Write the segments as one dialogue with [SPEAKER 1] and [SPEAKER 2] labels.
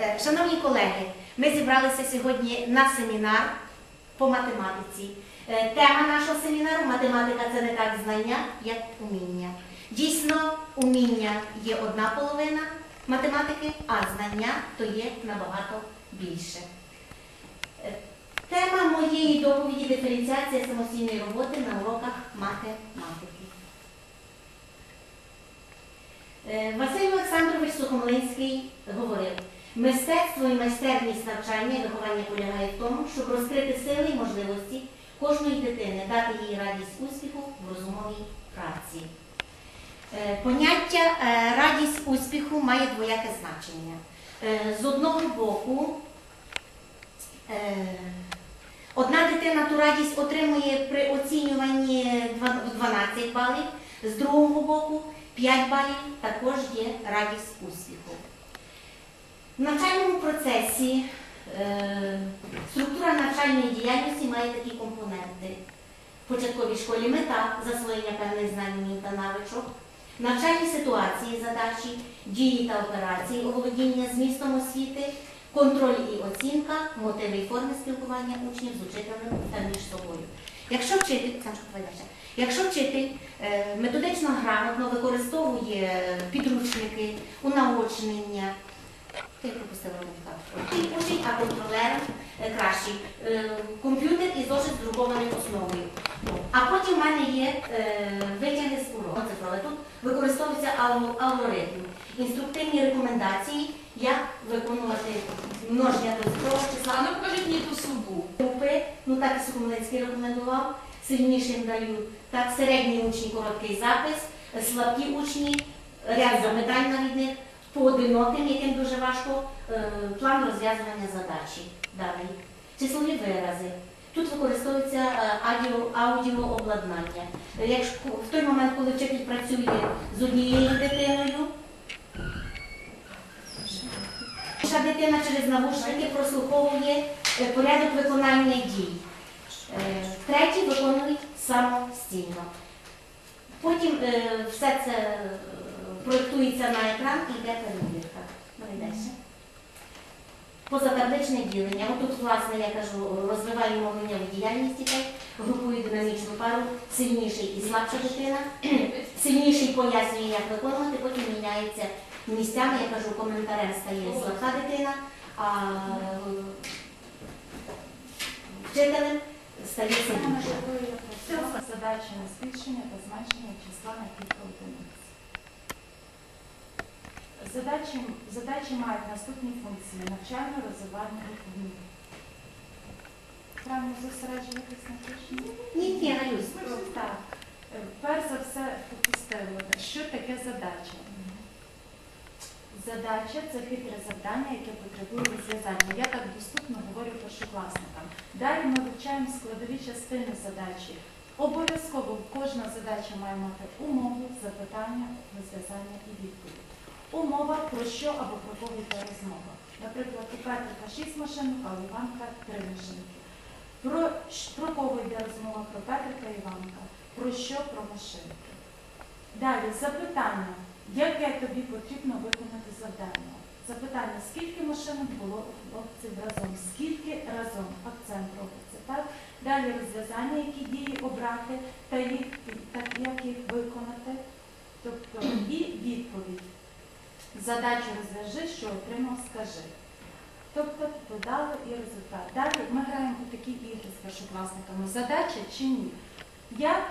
[SPEAKER 1] Е, Шановні колеги, ми зібралися сьогодні на семінар по математиці. Е, Тема нашого семінару математика це не так знання, як уміння. Дійсно, уміння є одна половина математики, а знання то є набагато більше. Е, Тема моєї доповіді диференціація самостійної роботи на уроках математики. Е, Василь Олександрович Сухомлинський говорив, мистецтво і майстерність навчання і виховання полягає в тому, щоб розкрити сили і можливості кожної дитини, дати їй радість успіху в розумовій праці. Е, Поняття е, радість успіху має двояке значення. Е, З одного боку, е, одна дитина ту радість отримує при оцінюванні 12 балів, з другого боку 5 балів також є радість успіху. В навчальному процесі е, структура навчальної діяльності має такі компоненти. В початковій школі мета засвоєння певних знань, та навичок, навчальні ситуації, задачі, дії та операції, оволодіння змістом освіти, контроль і оцінка, мотиви і форми спілкування учнів з учителем та між собою. Якщо вчитель, далі. Якщо вчитель е, методично грамотно використовує підручники, унаочнення, ти пропустила Романка. Ти учень, а контролером е, кращий. Е, Комп'ютер і зошит з друкованою основою. А потім в мене є е, витяги з уроку. Тут використовується алгоритм, інструктивні рекомендації, як виконувати множення до цифрового числа.
[SPEAKER 2] А ну покажіть мені ту.
[SPEAKER 1] Групи, ну так і Сухомлинський рекомендував, сильнішим даю, так середні учні короткий запис, слабкі учні, ряд запитань навіть них, поодиноким, яким дуже важко, е, план розв'язування задачі даний. Числові вирази. Тут використовується е, аудіообладнання. Е, в той момент, коли вчитель працює з однією дитиною, інша дитина через навушники прослуховує порядок виконання дій. Е, Треті виконують самостійно. Потім е, все це е, проєктується на екран і йде перевірка. Позатабличне ділення. Отут, власне, я кажу, розвиваємо мовленнєву діяльність дітей, групую динамічну пару, сильніший і слабша дитина. Сильніший пояснює, як виконувати, потім міняється місцями, я кажу, коментарем стає слабка дитина, а вчителем стає сильніша.
[SPEAKER 3] Це задача на збільшення та зменшення числа на кілька одиниць. Задачі, задачі мають наступні функції навчально-розвивального вміння. Правильно зосереджуватись на тижні?
[SPEAKER 1] Ні, ні, Галюсь.
[SPEAKER 3] Так. Е, Перш за все, попустили, що таке задача? Задача це хитре завдання, яке потребує розв'язання. Я так доступно говорю першокласникам. Далі ми вивчаємо складові частини задачі. Обов'язково кожна задача має мати умову, запитання, розв'язання і відповідь. Умова про що або про кого йде розмова. Наприклад, у Петрика 6 машинок, а у Іванка 3 машинки. Про, про кого йде розмова про Петрика і Іванка? Про що? Про машинки. Далі запитання. Яке тобі потрібно виконати завдання? Запитання, скільки машинок було хлопців разом? Скільки разом? Акцент робиться, так? Далі розв'язання, які дії обрати, та їх, так, як їх виконати. Тобто і відповідь. Задачу розв'яжи, що отримав, скажи. Тобто додали і результат. Далі ми граємо у такі ігри з першокласниками. Задача чи ні? Як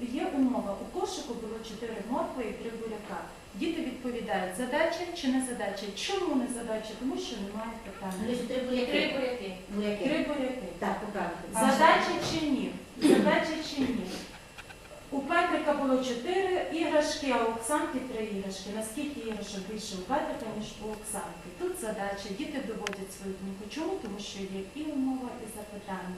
[SPEAKER 3] є умова, у кошику було 4 моркви і 3 буряка. Діти відповідають, задача чи не задача. Чому не задача? Тому що немає питання.
[SPEAKER 1] Три буряки.
[SPEAKER 2] Три буряки.
[SPEAKER 1] Буряки.
[SPEAKER 3] Три буряки.
[SPEAKER 1] Так, поправити.
[SPEAKER 3] Задача чи ні? Задача чи ні? У Петрика було чотири іграшки, а у Оксанки три іграшки. Наскільки іграшок більше у Петрика, ніж у Оксанки? Тут задача. Діти доводять свою думку. Чому? Тому що є і умова, і запитання.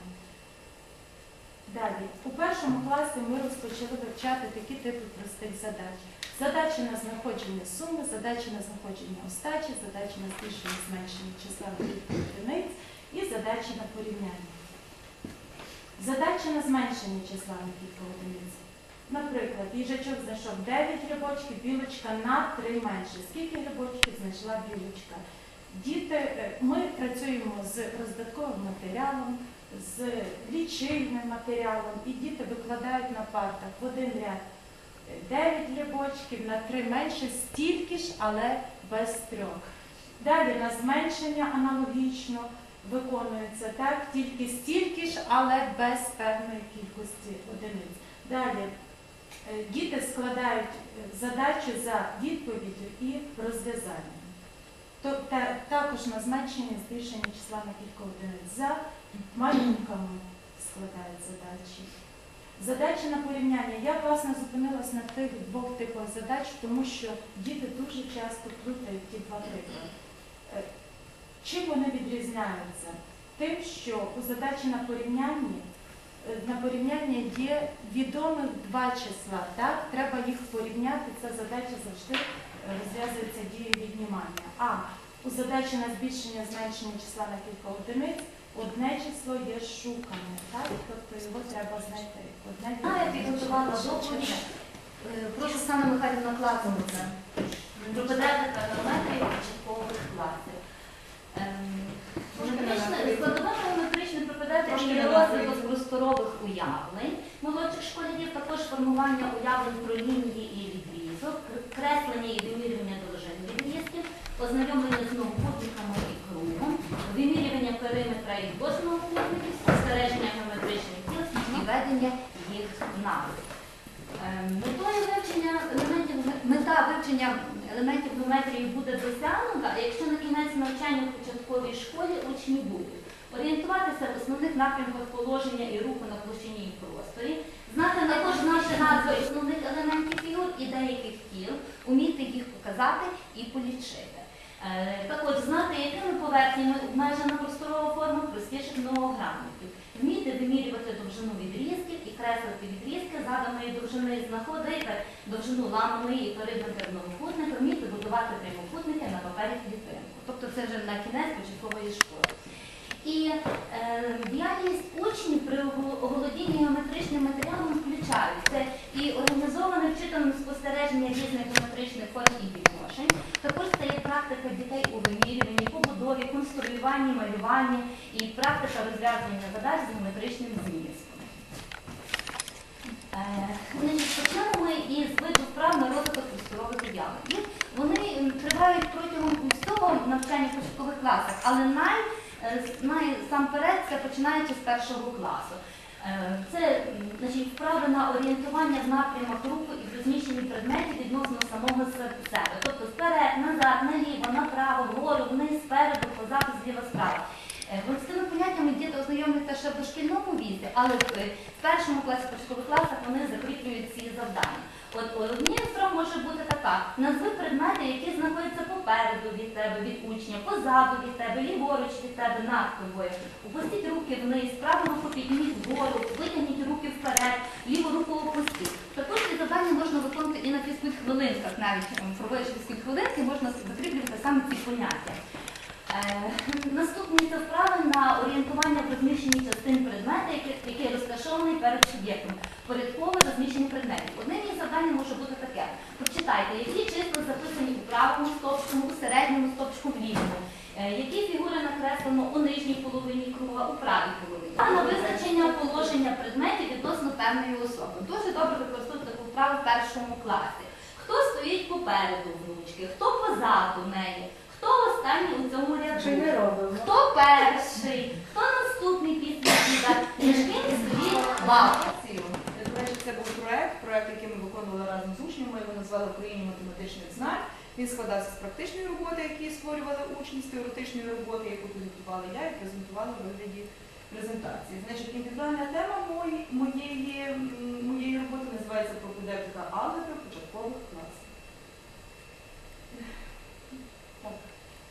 [SPEAKER 3] Далі, у першому класі ми розпочали вивчати такі типи простих задач. Задачі на знаходження суми, задачі на знаходження остачі, задачі на збільшення зменшення числа одиниць і задачі на порівняння. Задача на зменшення числа на кілька одиниць. Наприклад, їжачок знайшов 9 грибочків, білочка на 3 менше. Скільки грибочків знайшла білочка? Діти, е, ми працюємо з роздатковим матеріалом, з лічильним матеріалом, і діти викладають на партах в один ряд 9 лібочків, на 3 менше, стільки ж, але без трьох. Далі на зменшення аналогічно виконується так, тільки стільки ж, але без певної кількості одиниць. Далі е, діти складають е, задачу за відповіддю і розв'язанням. Тобто також на зменшення збільшення числа на кілька одиниць. За малюнками складають задачі. Задачі на порівняння. Я власне зупинилась на тих двох типах задач, тому що діти дуже часто плутають ті два типи. Е, Чим вони відрізняються? Тим, що у задачі на порівнянні е, на порівняння є відомих два числа. Так? Треба їх порівняти. Ця задача завжди е, розв'язується дією віднімання. А у задачі на збільшення зменшення числа на кілька одиниць одне число є шукане, так? тобто його треба знайти. Одне
[SPEAKER 4] А, я підготувала доповідь. Е, Прошу Санна Михайлівна Клацанця. Пропадати параметрів початкових класів. Складова є
[SPEAKER 2] не
[SPEAKER 4] розвиток просторових уявлень молодших школярів, також формування уявлень про лінії і відрізок, креслення і вимірювання довжин відрізків, ознайомлення з многокутниками і кругом, вимірювання периметра і двосмогутників, спостереження геометричних тіл і ведення їх назв. Ем, мета вивчення елементів геометрії буде досягнута, якщо на кінець навчання в початковій школі учні будуть орієнтуватися в основних напрямках положення і руху на площині і просторі, знати також наші назви основних елементів фігур і деяких тіл, уміти їх показати і полічити. Е, Також знати, якими поверхнями обмежена просторова форма простіших многогранників, вміти вимірювати довжину відрізків і креслити відрізки заданої довжини, знаходити довжину ламаної і периметр новокутника, вміти будувати прямокутники на папері клітинку. Тобто це вже на кінець початкової школи. І е, діяльність учнів при оволодінні геометричним матеріалом включають це і організоване вчителем спостереження різних геометричних форм і відношень. Також це є практика дітей у вимірюванні, побудові, конструюванні, малюванні і практика розв'язування задач з геометричним змістом. Е, почнемо ми із виду вправ на розвиток просторових уявлень. Вони тривають протягом всього навчання в початкових класах, але най, е, с- це починаючи з першого класу. Е, Це значить, вправи на орієнтування в напрямах руху і в розміщенні предметів відносно самого себе. Тобто вперед, назад, наліво, направо, вгору, вниз, спереду, позаду, зліва, справа. Е, з цими поняттями діти ознайомляться ще в дошкільному віці, але в е, першому класі, початкових класах вони закріплюють ці завдання. Однією може бути така: назви предмети, які знаходяться попереду від тебе, від учня, позаду від тебе, ліворуч від тебе, над тобою. Опустіть руки вниз, праву руку підніміть вгору, витягніть руки вперед, ліву руку опустіть. Також ці завдання можна виконувати і на фізкульт-хвилинках, навіть ем, проводячи фізкульт-хвилинки, можна закріплювати саме ці поняття. Е, Наступні це вправи на орієнтування в розміщенні частин предмета, який розташований перед суб'єктом. Порядкове розміщення предметів. Одним може бути таке. Прочитайте, які числа записані у правому стовпчику, у середньому стовпчику, в лівому. Е, Які фігури накреслено у нижній половині круга, у правій половині. А на визначення положення предметів відносно певної особи. Дуже добре використовувати таку вправу в першому класі. Хто стоїть попереду внучки, хто позаду неї, хто останній у цьому ряду.
[SPEAKER 2] робимо.
[SPEAKER 4] Хто перший, хто наступний після діда, між ким стоїть
[SPEAKER 2] речі, це був проект, проект, який ми його назвали Україні математичних знань. Він складався з практичної роботи, які створювали учні, з теоретичної роботи, яку підготувала я і презентувала в вигляді презентації. Значить, індивідуальна тема мої- моєї, моєї роботи називається пропедевтика алгебри початкових класів.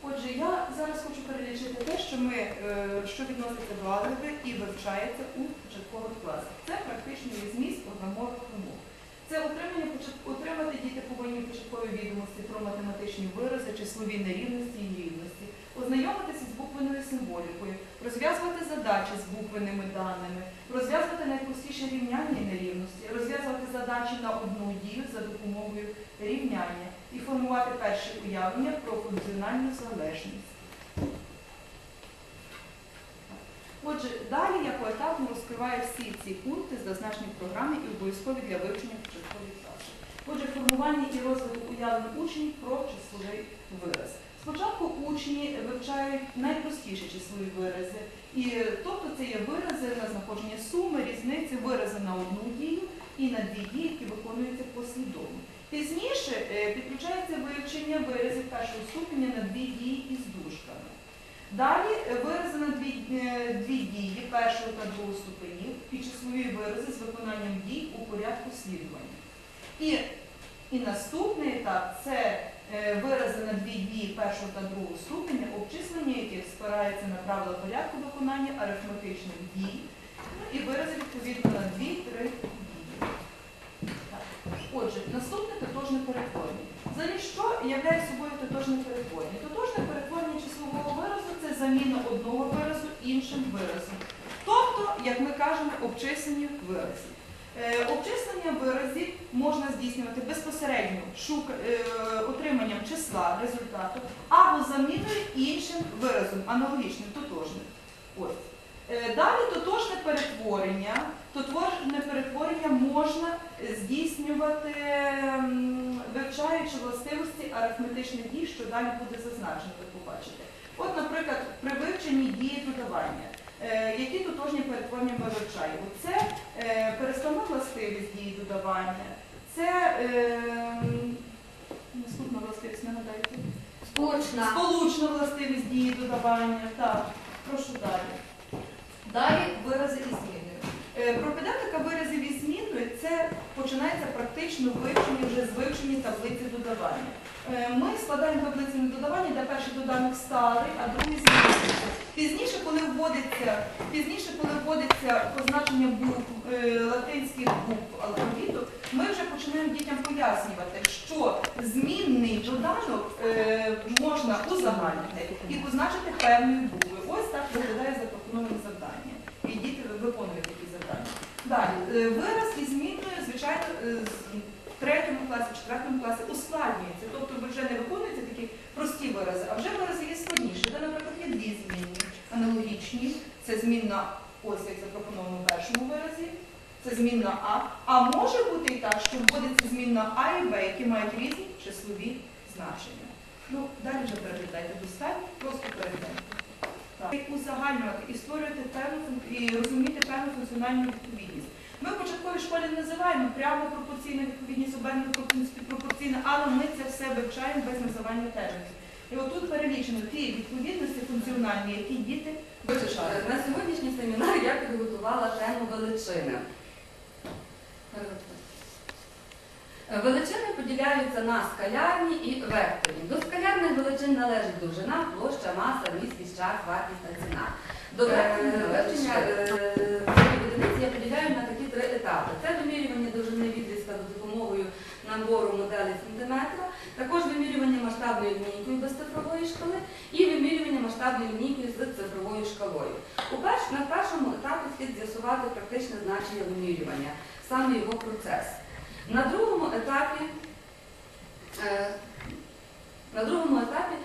[SPEAKER 2] Отже, я зараз хочу перелічити те, що ми, е, що відноситься до алгебри і вивчається у початкових класах. Це практичний зміст одномовних вимог. Це отримати діти повинні початкові відомості про математичні вирази, числові нерівності і рівності, ознайомитися з буквенною символікою, розв'язувати задачі з буквенними даними, розв'язувати найпростіші рівняння і нерівності, розв'язувати задачі на одну дію за допомогою рівняння і формувати перші уявлення про функціональну залежність. Отже, далі я поетапно розкриваю всі ці пункти, зазначені в програмі і обов'язкові для вивчення початкових класів. Отже, формування і розвиток уявлень учнів про числовий вираз. Спочатку учні вивчають найпростіші числові вирази, і тобто це є вирази на знаходження суми, різниці, вирази на одну дію і на дві дії, які виконуються послідовно. Пізніше е, підключається вивчення виразів першого ступеня на дві дії із дужками. Далі е, дві, е, дві дії першого та другого ступенів і числові вирази з виконанням дій у порядку слідування. І, і наступний етап це е, вирази дві дії першого та другого ступеня, обчислення яких спирається на правила порядку виконання арифметичних дій, ну і вирази відповідно на дві-три. Отже, наступне тотожне перетворення. Взагалі, що являє собою тотожне перетворення? Тотожне перетворення числового виразу це заміна одного виразу іншим виразом. Тобто, як ми кажемо, обчислення виразів. Е, обчислення виразів можна здійснювати безпосередньо е, отриманням числа результату або заміною іншим виразом, аналогічним, тотожним. Е, Далі перетворення. Тотожне перетворення можна здійснювати, вивчаючи властивості арифметичних дій, що далі буде зазначено, ви побачите. От, наприклад, при вивченні дії додавання. Е, Які тотожні перетворення ми вивчаємо? Це е, переставна властивість дії додавання, це е, наступна властивість, нагадайте.
[SPEAKER 4] Сполучна.
[SPEAKER 2] Сполучна властивість дії додавання. Так, прошу далі. Далі вирази із зміною. Е, Пропедевтика виразів із зміною це починається практично вивчення вже з вивчення таблиці додавання. Е, Ми складаємо таблицю додавання, де перший доданок старий, а другий змінюється. Пізніше, коли вводиться, пізніше, коли вводиться позначення букв е, латинських букв алфавіту, ми вже починаємо дітям пояснювати, що змінний доданок можна узагальнити і позначити певною буквою. Ось так виглядає запропоноване завдання. І діти виконують такі завдання. Далі, е, вираз із змінною, звичайно, е, в третьому класі, четвертому класі ускладнюється. Тобто ви вже не виконуються такі прості вирази, а вже вирази є складніші. Де, наприклад, є дві змінні, аналогічні. Це змінна, ось як запропоновано в першому виразі. Це змінна А. А може бути і так, що вводиться змінна А і Б, які мають різні числові значення. Ну, далі вже переглядайте достатньо, просто перегляньте. Так. Узагальнювати і створювати певну і розуміти певну функціональну. Ми в початковій школі називаємо прямо пропорційна відповідність, обернена пропорційна, але ми це все вивчаємо без називання термінів. І отут перелічено ті відповідності функціональні, які діти вивчають.
[SPEAKER 5] На сьогоднішній семінар я підготувала тему величини. Величини поділяються на скалярні і векторні. До скалярних величин належить довжина, площа, маса, міськість, час, вартість та ціна. До векторних е, одиниці я поділяю на такі три етапи. Це вимірювання довжини відрізка за допомогою набору моделей сантиметра, також вимірювання масштабною лінійкою без цифрової шкали і вимірювання масштабною лінійкою з цифровою шкалою. На першому етапі слід з'ясувати практичне значення вимірювання, саме його процес. На другому етапі, е, на другому етапі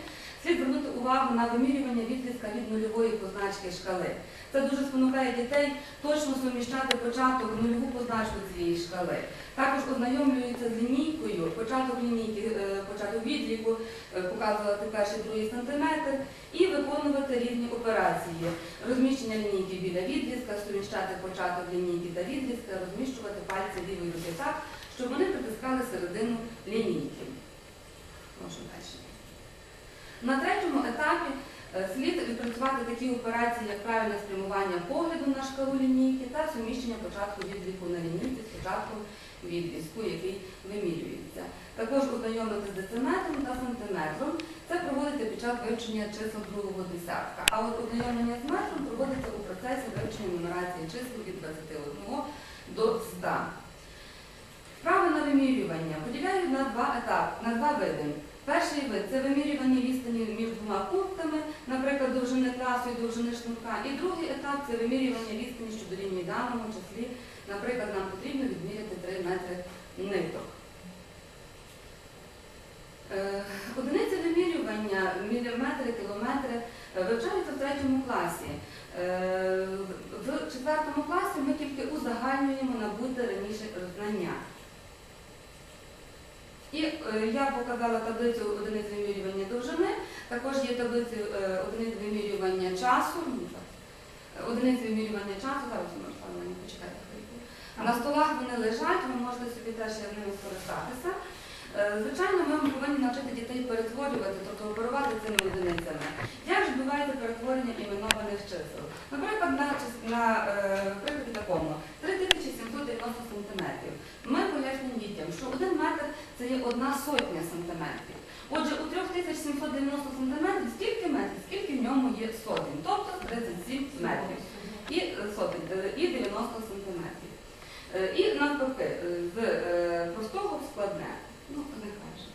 [SPEAKER 5] слід звернути увагу на вимірювання відрізка від нульової позначки шкали. Це дуже спонукає дітей точно суміщати початок нульову позначку цієї шкали. Також ознайомлюються з лінійкою, початок лінійки, е, початок відліку, е, показувати перший, другий сантиметр і виконувати різні операції. Розміщення лінійки біля відрізка, суміщати початок лінійки та відрізка, розміщувати пальці лівої руки так, щоб вони притискали середину лінійки. Прошу далі. На третьому етапі е, слід відпрацювати такі операції, як правильне спрямування погляду на шкалу лінійки та суміщення початку відрізку на лінійці з початком відрізку, який вимірюється. Також ознайомити з дециметром та сантиметром. Це проводиться під час вивчення чисел другого десятка. А от ознайомлення з метром проводиться у процесі вивчення нумерації чисел від 21 до 100. Вправи на вимірювання поділяють на два етапи, на два види. Перший вид це вимірювання відстані між двома пунктами, наприклад, довжини класу і довжини шнурка. І другий етап це вимірювання відстані щодо лінії в даному числі. Наприклад, нам потрібно відміряти 3 метри ниток. Е, Одиниця вимірювання міліметри, кілометри е, вивчаються в третьому класі. Е, В четвертому класі ми тільки узагальнюємо набути раніше знання. І е, я показала таблицю одиниць вимірювання довжини, також є таблиця е, одиниць вимірювання часу. Одиниць вимірювання часу, зараз не почекайте хвильку. На столах вони лежать, ви можете собі теж ними скористатися. Е, Звичайно, ми повинні навчити дітей перетворювати, тобто оперувати цими одиницями. Як ж відбувається перетворення іменованих чисел? Наприклад, на, на е, прикладі такому 3790 сантиметрів. Ми пояснюємо дітям, що один метр це є одна сотня сантиметрів. Отже, у 3790 сантиметрів стільки метрів, скільки в ньому є сотень, тобто 37 метрів і е, сотень, е, і 90 сантиметрів. Е, І навпаки, з простого в складне. Ну, же.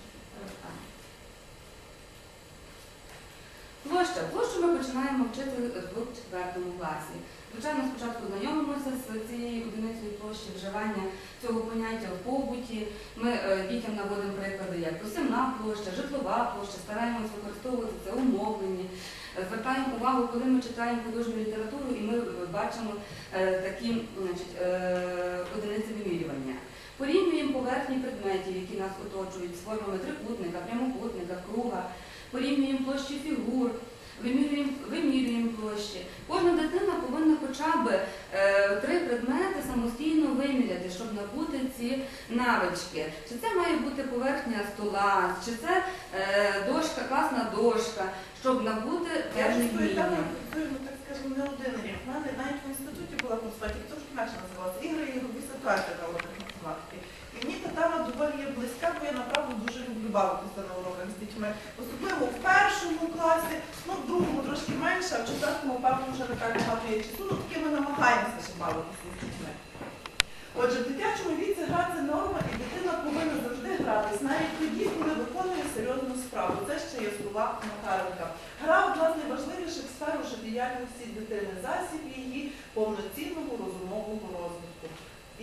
[SPEAKER 5] Площа. Площу ми починаємо вчити в четвертому класі. Звичайно, спочатку знайомимося з цією одиницею площі, вживання цього поняття в побуті. Ми е, дітям наводимо приклади, як посівна площа, житлова площа, стараємося використовувати це умовлення. Е, Звертаємо увагу, коли ми читаємо художню літературу, і ми бачимо е, такі значить, е, одиниці вимірювання. Порівнюємо поверхні предметів, які нас оточують, з формами трикутника, прямокутника, круга, порівнюємо площі фігур, вимірюємо, вимірюємо площі. Кожна дитина повинна хоча б е, три предмети самостійно виміряти, щоб набути ці навички. Чи це має бути поверхня стола, чи це е, дошка, класна дошка, щоб набути
[SPEAKER 6] ж там,
[SPEAKER 5] вміння.
[SPEAKER 6] ну так скажемо, не один рік. Навіть в інституті була консультація, трошки інакше називалася, ігри і ігрові ситуації на математики. І мені та тема доволі є близька, бо я направду дуже люблю бавитися на дітьми. Особливо в першому класі, ну в другому трошки менше, а в четвертому, певно, вже не так багато є часу. Ну таки ми намагаємося ще бавитися з дітьми. Отже, в дитячому віці гра це норма, і дитина повинна завжди гратись, навіть тоді, коли виконує серйозну справу. Це ще є слова Макаренка. Гра одна з найважливіших сфер у життєдіяльності дитини, засіб її повноцінного розумового розвитку.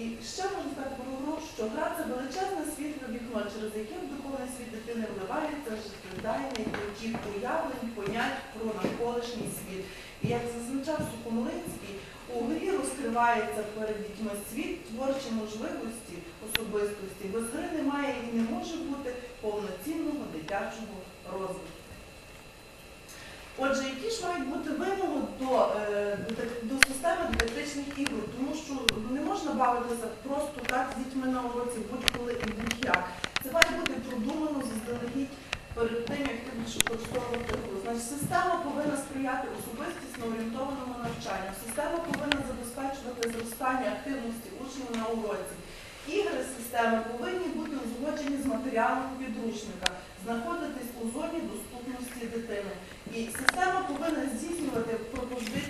[SPEAKER 6] І ще можна сказати про гру, що гра це величезне світле вікно, через яке в духовний світ дитини вливається життєдайний потік уявлень, понять про навколишній світ. І як зазначав Сухомлинський, у грі розкривається перед дітьми світ, творчі можливості особистості. Без гри немає і не може бути повноцінного дитячого розвитку. Отже, які ж мають бути вимоги до, е, до дидактичних ігор, тому що не можна бавитися просто так з дітьми на уроці будь-коли і будь-як. Це має бути продумано заздалегідь перед тим, як ти будеш використовувати гру. Значить, система повинна сприяти особистісно орієнтованому навчанню. Система повинна забезпечувати зростання активності учнів на уроці. Ігри системи повинні бути узгоджені з матеріалом підручника, знаходитись у зоні доступності дитини. І система повинна здійснювати пропозди-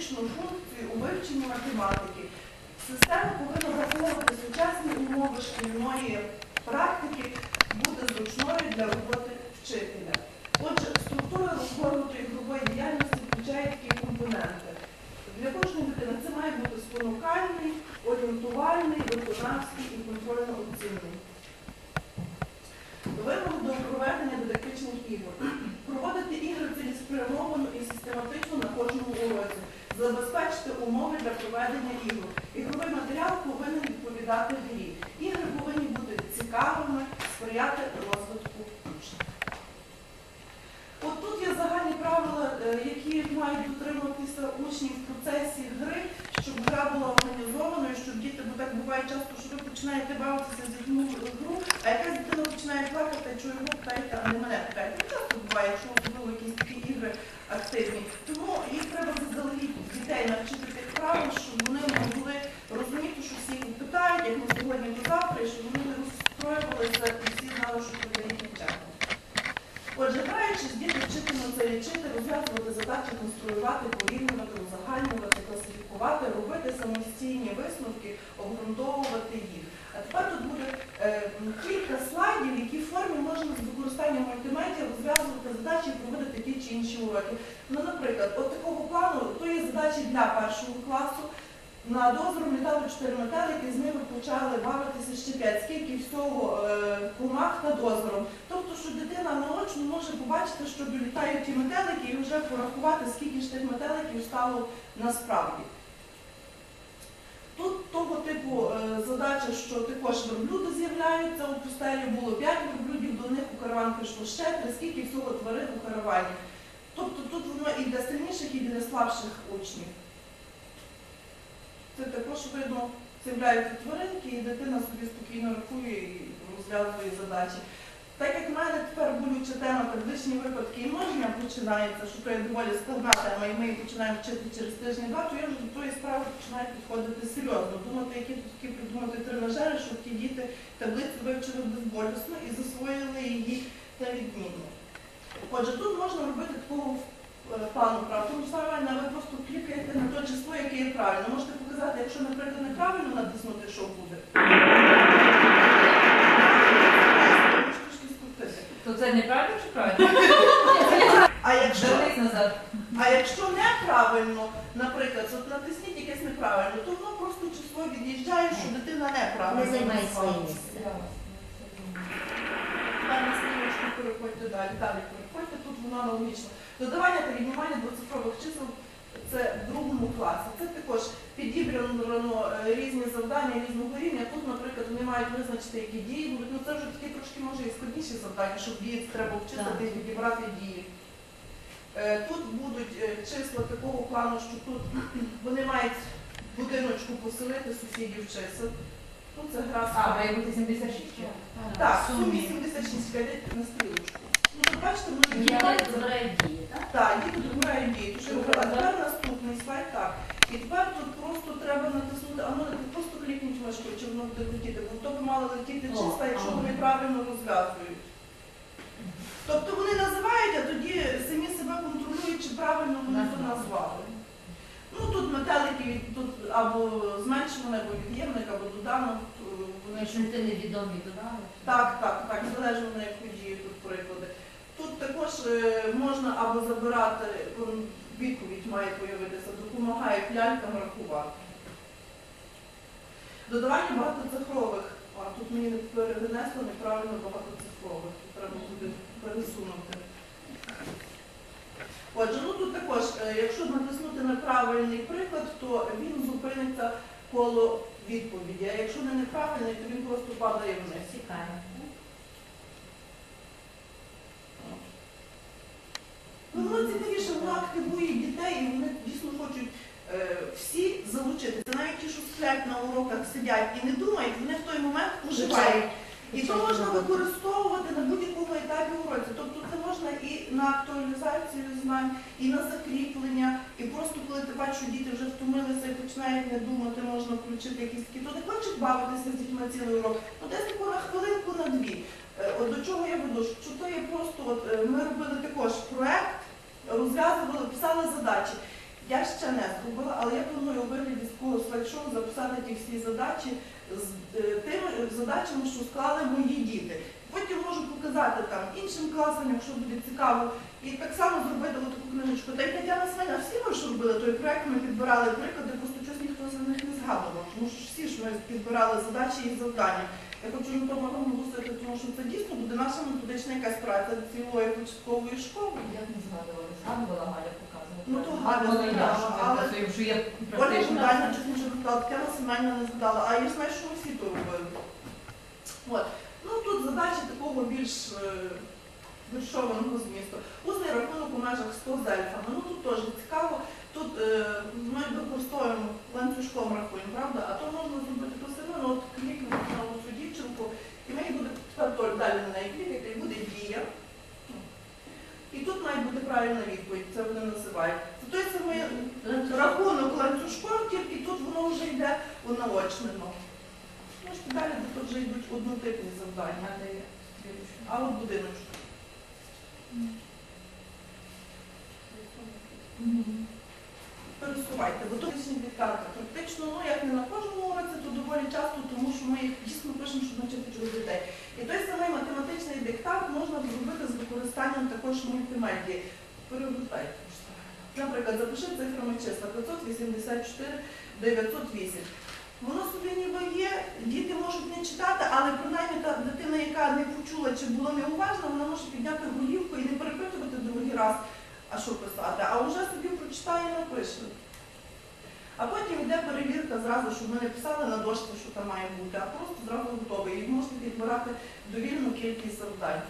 [SPEAKER 6] пропедевтичну функцію у вивченні математики. Система повинна враховувати сучасні умови шкільної практики, бути зручною для роботи вчителя. Отже, структура розгорнутої ігрової діяльності включає такі компоненти. Для кожної дитини це має бути спонукальний, орієнтувальний, виконавський і контрольно-оцінний. Вимоги до проведення дидактичних ігор. Проводити ігри цілеспрямовано і систематично на кожному уроці. Забезпечити умови для проведення ігор. Ігровий матеріал повинен відповідати грі. Ігри повинні бути цікавими, сприяти розвитку учнів. От тут є загальні правила, е, які мають дотримуватися учні в процесі гри, щоб гра була організованою, щоб діти, бо так буває часто, що ви починаєте бавитися з дітьми в гру, а якась дитина починає плакати, чого питаєте, а не мене питаєте. Ну, часто буває, якщо особливо якісь такі ігри активні. Тому їх треба заздалегідь дітей навчити тих правил, щоб вони могли розуміти, що всі їх питають, як ми сьогодні до завтра, і щоб вони розстроювалися і всі знали, що це їхній час. Отже, граючись, діти вчитимуться лічити, розв'язувати задачі, конструювати, порівнювати, узагальнювати, класифікувати, робити самостійні висновки, обґрунтовувати їх. А тепер тут буде е, кілька слайдів, в якій формі можна з використанням мультимедіа розв'язувати задачі і проводити ті чи інші уроки. Ну, наприклад, от такого плану, то є задачі для першого класу, На дозором літали чотири метелики, з ними почали бавитися ще п'ять. Скільки всього е, комах над озером. Тобто, що дитина наочно може побачити, що долітають ті метелики і вже порахувати, скільки ж тих метеликів стало насправді. Тут того типу е, задача, що також верблюди з'являються у пустелі, було 5 верблюдів, до них у караван прийшло ще 3, скільки всього тварин у каравані. Тобто тут воно і для сильніших, і для слабших учнів. Це також видно, з'являються тваринки, і дитина собі спокійно рахує і розв'язує задачі. Так як в мене тепер болюча тема табличні випадки і множення починається, що то є доволі складна тема, і ми її починаємо вчити через тиждень-два, то я вже до тої справи починаю підходити серйозно, думати, які тут такі придумати тренажери, щоб ті діти таблицю вивчили безболісно і засвоїли її на відмінно. Отже, тут можна робити такого е, плану прав. Ви просто клікаєте на те число, яке є правильно. Можете показати, якщо, наприклад, неправильно натиснути, що буде. Трошки скрутити.
[SPEAKER 7] То це неправильно чи правильно?
[SPEAKER 6] А якщо,
[SPEAKER 7] Вернись назад.
[SPEAKER 6] а якщо неправильно, наприклад, от натисніть якесь неправильно, то воно просто число від'їжджає, що дитина неправильно.
[SPEAKER 4] Не займає своє місце.
[SPEAKER 6] Далі стрілочку переходьте далі, далі переходьте, тут воно аналогічно. Додавання та віднімання двоцифрових чисел це в другому класі. Це також підібрано е, різні завдання різного рівня. Тут, наприклад, вони мають визначити, які дії будуть. Ну це вже такі трошки може і складніші завдання, щоб дії треба вчитати і відібрати дії. Е, Тут будуть е, числа такого плану, що тут вони мають будиночку поселити сусідів чисел. Тут це гра з
[SPEAKER 7] А, має бути 76
[SPEAKER 6] так,
[SPEAKER 7] в сумі.
[SPEAKER 6] сумі 76 кредит на стрілочку. Ну, бачите, ми
[SPEAKER 3] дії, так?
[SPEAKER 6] Дії. Тож я говорила, тепер наступний слайд так. І тепер тут просто треба натиснути, а ну просто клікніть мишкою, чи воно буде летіти, бо то би мало летіти
[SPEAKER 7] О,
[SPEAKER 6] числа, якщо вони правильно розв'язують. Тобто вони називають, а тоді самі себе контролюють, чи правильно вони то назвали. Ну тут метелики тут або зменшуваний, або від'ємник, або доданок. Вони
[SPEAKER 7] Якщо ти невідомі додали.
[SPEAKER 6] так, так, так, залежно на яку дію тут приклади. Тут також е, можна або забирати, відповідь має появитися, допомагають лялькам рахувати. Додавання багатоцифрових. А тут мені не перенесло неправильно багатоцифрових. Треба буде пересунути. Отже, ну тут також, е, якщо натиснути на правильний приклад, то він зупиниться коло відповіді. А якщо не неправильний, то він просто падає вниз.
[SPEAKER 7] Цікаво.
[SPEAKER 6] Ну, воно цікавіше, воно активує дітей, і вони дійсно хочуть е, всі залучити. Це навіть ті, що сплять на уроках, сидять і не думають, вони в той момент уживають. І то можна використовувати на будь-якому етапі уроці. Тобто це можна і на актуалізацію знань, і на закріплення, і просто коли ти бачиш, що діти вже втомилися і починають не думати, можна включити якісь такі, то не хочуть бавитися з дітьми цілий урок, ну десь на хвилинку, на дві. Е, От до чого я веду? Що то є просто, от е, ми робили також проект, розв'язували, писали задачі. Я ще не зробила, але я планую у вигляді слайд-шоу записати ті всі задачі з е, тими задачами, що склали мої діти. Потім можу показати там іншим класам, якщо буде цікаво. І так само зробити таку книжечку. Та й Тетяна Свиня, всі ми ж робили той проект, ми підбирали приклади, просто щось ніхто з них не згадував. Тому що всі ж ми підбирали задачі і завдання. Я хочу на тому наголосити, тому що це дійсно буде наша методична якась праця цілої початкової школи.
[SPEAKER 7] Як не згадувала? Згадувала Галя показувала.
[SPEAKER 6] Ну, то Галя
[SPEAKER 7] я,
[SPEAKER 6] згадала, але-
[SPEAKER 7] я що я
[SPEAKER 6] Оля. Богдальна чуть не сказала, Тетяна Семенівна не згадала, а я знаю, що всі то робили. От. Ну тут задачі такого більш е, віршованого змісту. Усний рахунок у межах 100 з ельфами. Ну тут теж цікаво. Тут е, ми використовуємо ланцюжком рахуємо, правда? А то можна зробити то все ну, от клікнути на цю і мені буде тепер далі на неї клікати, і буде дія. І тут має бути правильна відповідь, це вони називають. Це той самий рахунок ланцюжком, тільки тут воно вже йде у наочнено. Можете далі, бо тут вже йдуть однотипні завдання,
[SPEAKER 7] А де я?
[SPEAKER 6] А от будиночок. Пересувайте, бо тут диктанти. Практично, ну як не на кожному уроці, то доволі часто, тому що ми їх дійсно пишемо, щоб навчити чогось дітей. І той самий математичний можна мультимедії. Перегортайте. Наприклад, запиши цифрами числа 584, 908. Воно собі ніби є, діти можуть не читати, але принаймні та дитина, яка не почула чи була неуважна, вона може підняти голівку і не перепитувати другий раз, а що писати, а вже собі прочитає і напише. А потім йде перевірка зразу, щоб ми не писали на дошці, що там має бути, а просто зразу готовий. І можете підбирати довільну кількість завдань.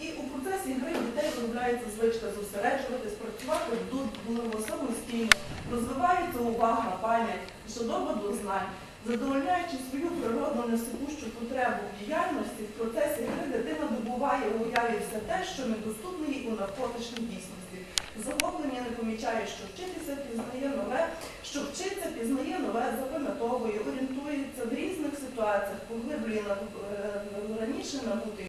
[SPEAKER 6] І у процесі гри дітей виробляється звичка зосереджуватись, працювати вдумливо, самостійно, розвивається увага, пам'ять, жадоба до знань, задовольняючи свою природну несипущу потребу в діяльності, в процесі гри дитина добуває у уяві все те, що недоступне їй у навколишній дійсності. Захоплення не помічає, що вчитися пізнає нове, що вчиться, пізнає нове, запам'ятовує, орієнтується в різних ситуаціях, поглиблює на- е, раніше набутий